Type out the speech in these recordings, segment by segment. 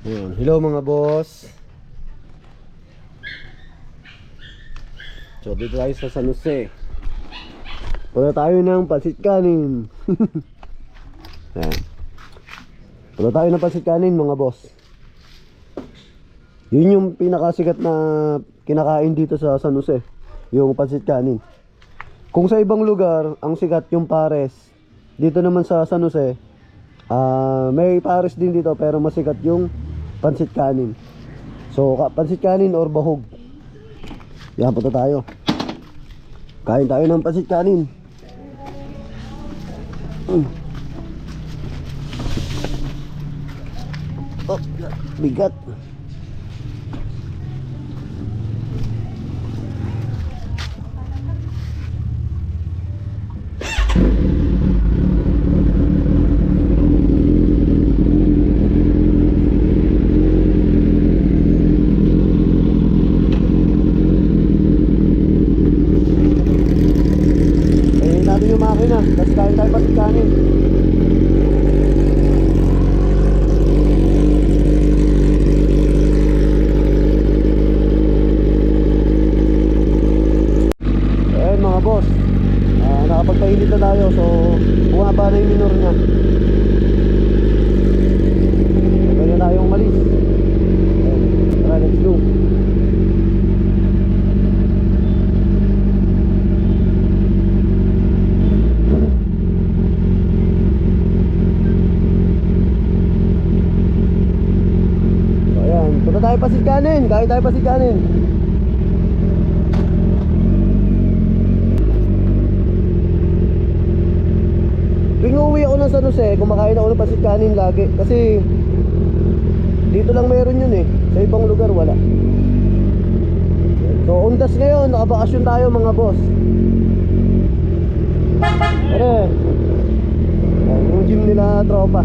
Ayun. Hello mga boss. So dito tayo sa San Jose. Punta tayo ng pasit kanin. Ayan. Punta tayo ng pasit kanin mga boss. Yun yung pinakasikat na kinakain dito sa San Jose. Yung pasit kanin. Kung sa ibang lugar, ang sikat yung pares. Dito naman sa San Jose, ah may pares din dito pero masikat yung pansit kanin. So, pansit kanin or bahog. Yan, punta tayo. Kain tayo ng pansit kanin. Mm. Oh, bigat natin yung makina. Tapos kain tayo pansit kanin. Ayun mga boss. Ah, nakapagpainit na tayo. So, bumaba na yung minor niya. Pwede na tayong malis. Ayun. Tara, let's go. So, Punta tayo pasit kanin. Kain tayo pasit kanin. Tuwing uuwi ako ng San Jose, kumakain ako ng pasit kanin lagi. Kasi dito lang meron yun eh. Sa ibang lugar wala. So, undas ngayon, nakabakasyon tayo mga boss. Pare, ayan, yung gym nila tropa.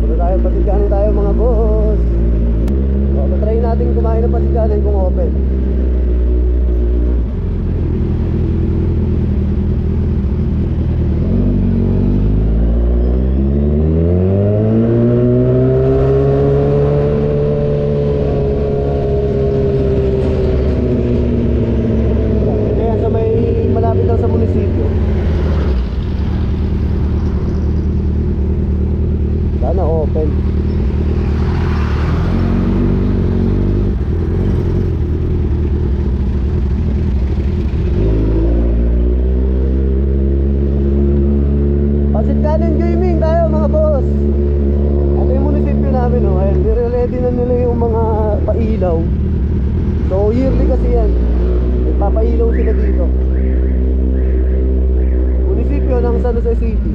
Punta tayo, pasit kanin tayo mga boss. So, try natin kumain ng pasit kanin kung open. Kaya sa may malapit lang sa munisipyo. Sana open. Pasit kanin gaming tayo mga boss. Ito yung munisipyo namin oh. Ayan, nire-ready na nila yung mga pailaw. So yearly kasi yan. Nagpapailaw sila dito. Munisipyo ng San Jose City.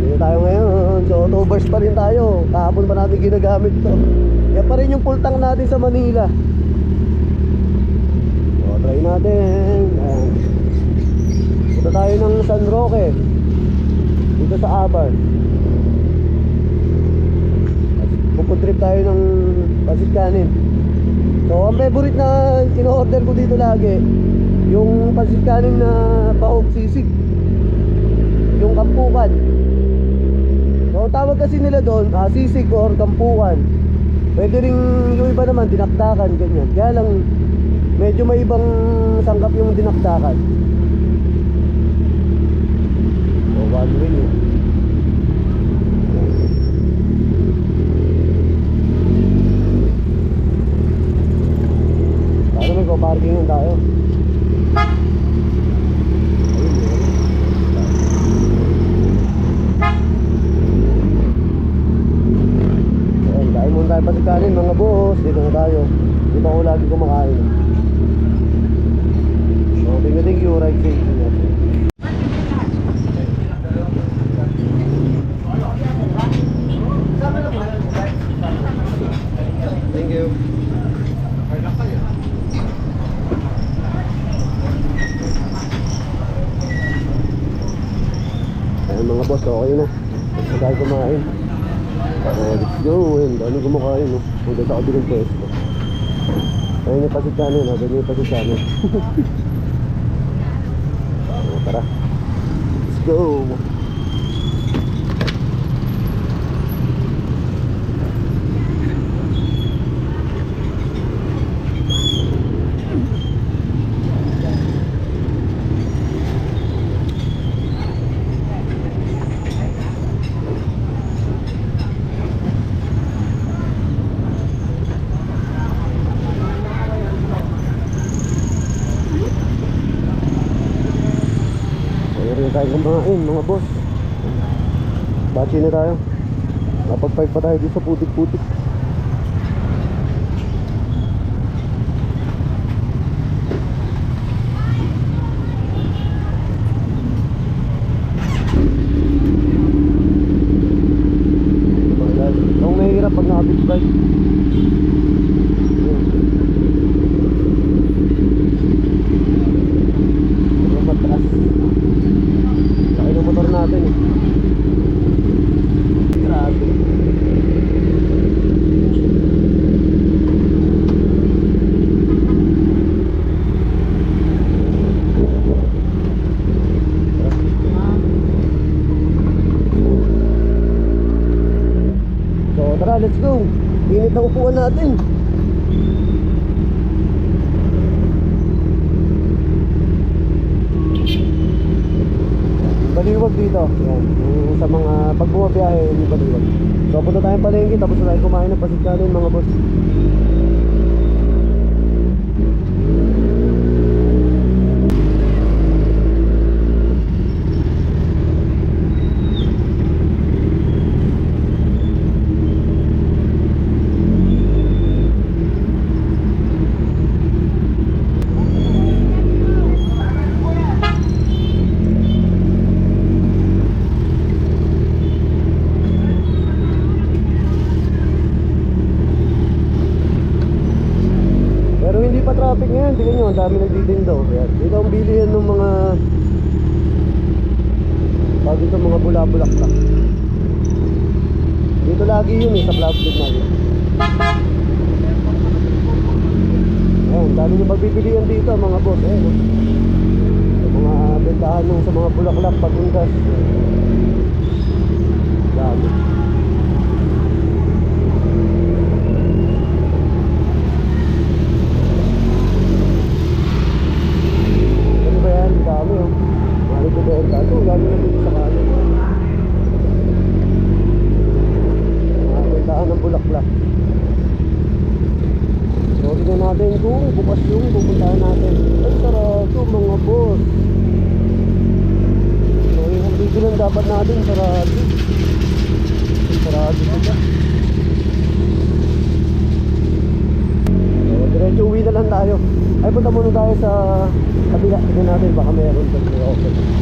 Dito tayo ngayon. So Octobers pa rin tayo. Kahapon pa natin ginagamit to. Yan pa rin yung full tank natin sa Manila. So try natin. Ayan. Punta tayo ng San Roque. Dito sa Abar. Pupuntrip tayo ng Pasit Kanin. So, ang favorite na in-order ko dito lagi, yung pasit kanin na bahog sisig. Yung kampukan. So, tawag kasi nila doon, ah, sisig or kampukan. Pwede rin yung iba naman, dinakdakan, ganyan. Kaya lang, medyo may ibang sangkap yung dinakdakan. So, one way eh. Paano may go-parkingan tayo? Ayun, kain muna tayo pasikanin mga boss. Dito na tayo. Dito ako lagi kumakain. So, thank you. Ride safety natin. Thank you. Ayun mga boss, okay na. Basta tayo kumain. Oh, let's go. Ayun, dami kumakain. No? Ang ganda ka din pwesto. Ayun yung pasit kanin. Ayun yung pasit kanin. oh, tara. Let's go. Tayo kumain mga boss. Bachi na tayo. Napag-five pa tayo dito sa putik-putik. Mahal. Ang mahirap pag nakabig bike. Yun. Sobrang matras. Laki ng motor natin eh. Grabe. So let's go. Init ang upuan natin. Baliwag dito. Yan. Yung sa mga pag bumabiyahe, yung baliwag. So punta tayong palengke tapos na tayo kumain ng pasit kanin mga boss. Traffic ngayon, tingnan nyo, ang dami nagtitinda oh. Yan. Dito ang bilihan ng mga Tawag dito mga bula-bulaklak Dito lagi yun eh, sa plastic natin Ayan, dami nyo magbibilihan dito mga boss Ayan. Sa mga bentahan nung sa mga bulaklak, pagundas Dami bukas yung pupuntahan natin. Ang sarado oh, mga boss. So yung hambigin ang dapat natin sarado. Sarado sila. So diretso uwi na lang tayo. Ay punta muna tayo sa kabila. Tignan natin baka mayroon pa sila. Open